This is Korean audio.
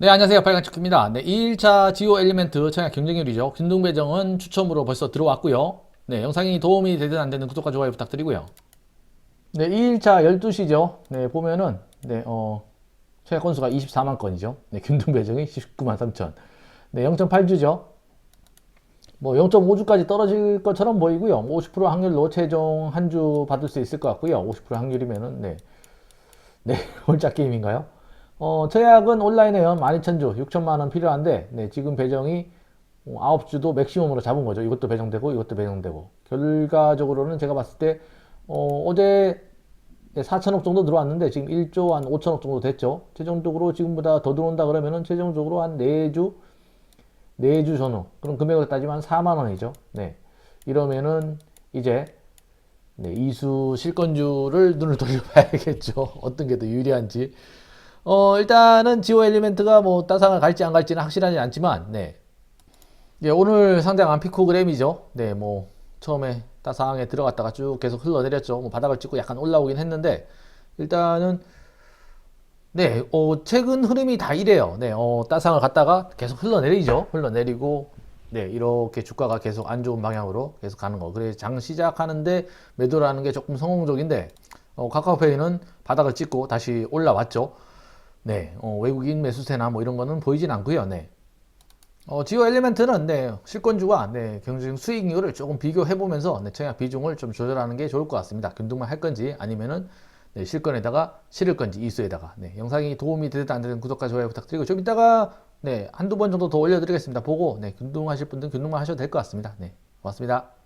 네, 안녕하세요. 발간축입니다. 네, 2일차 지오 엘리멘트 청약 경쟁률이죠. 균등 배정은 추첨으로 벌써 들어왔고요. 네, 영상이 도움이 되든 안 되든 구독과 좋아요 부탁드리고요. 네, 2일차 12시죠. 네, 보면은, 네, 어, 청약 건수가 24만 건이죠. 네, 균등 배정이 19만 3천. 네, 0.8주죠. 뭐 0.5주까지 떨어질 것처럼 보이고요. 50% 확률로 최종 한 주 받을 수 있을 것 같고요. 50% 확률이면은, 네. 네, 홀짝 게임인가요? 어, 제약은 온라인에요. 12,000주, 6천만원 필요한데, 네, 지금 배정이 9주도 맥시멈으로 잡은 거죠. 이것도 배정되고, 이것도 배정되고. 결과적으로는 제가 봤을 때, 어, 어제 4천억 정도 들어왔는데, 지금 1조 한 5천억 정도 됐죠. 최종적으로 지금보다 더 들어온다 그러면은, 최종적으로 한 4주, 4주 전후. 그럼 금액으로 따지면 한 4만원이죠. 네. 이러면은, 이제, 네, 이수 실권주를 눈을 돌려봐야겠죠. 어떤 게 더 유리한지. 어, 일단은 지오 엘리멘트가 뭐 따상을 갈지 안 갈지는 확실하지 않지만, 네. 예, 오늘 상장한 피코그램이죠. 네, 뭐, 처음에 따상에 들어갔다가 쭉 계속 흘러내렸죠. 뭐 바닥을 찍고 약간 올라오긴 했는데, 일단은, 네, 어, 최근 흐름이 다 이래요. 네, 어, 따상을 갔다가 계속 흘러내리죠. 흘러내리고, 네, 이렇게 주가가 계속 안 좋은 방향으로 계속 가는 거. 그래서 장 시작하는데 매도라는 게 조금 성공적인데, 어, 카카오페이는 바닥을 찍고 다시 올라왔죠. 네, 어, 외국인 매수세나 뭐 이런 거는 보이진 않고요. 네. 어, 지오 엘리멘트는 네, 실권주와 네, 경쟁 수익률을 조금 비교해 보면서 네, 청약 비중을 좀 조절하는 게 좋을 것 같습니다. 균등만 할 건지 아니면은 네, 실권에다가 실을 건지 이수에다가 네, 영상이 도움이 되든 안 되든 구독과 좋아요 부탁드리고 좀 이따가 네, 한두 번 정도 더 올려드리겠습니다. 보고 네, 균등하실 분들은 균등만 하셔도 될 것 같습니다. 네, 고맙습니다.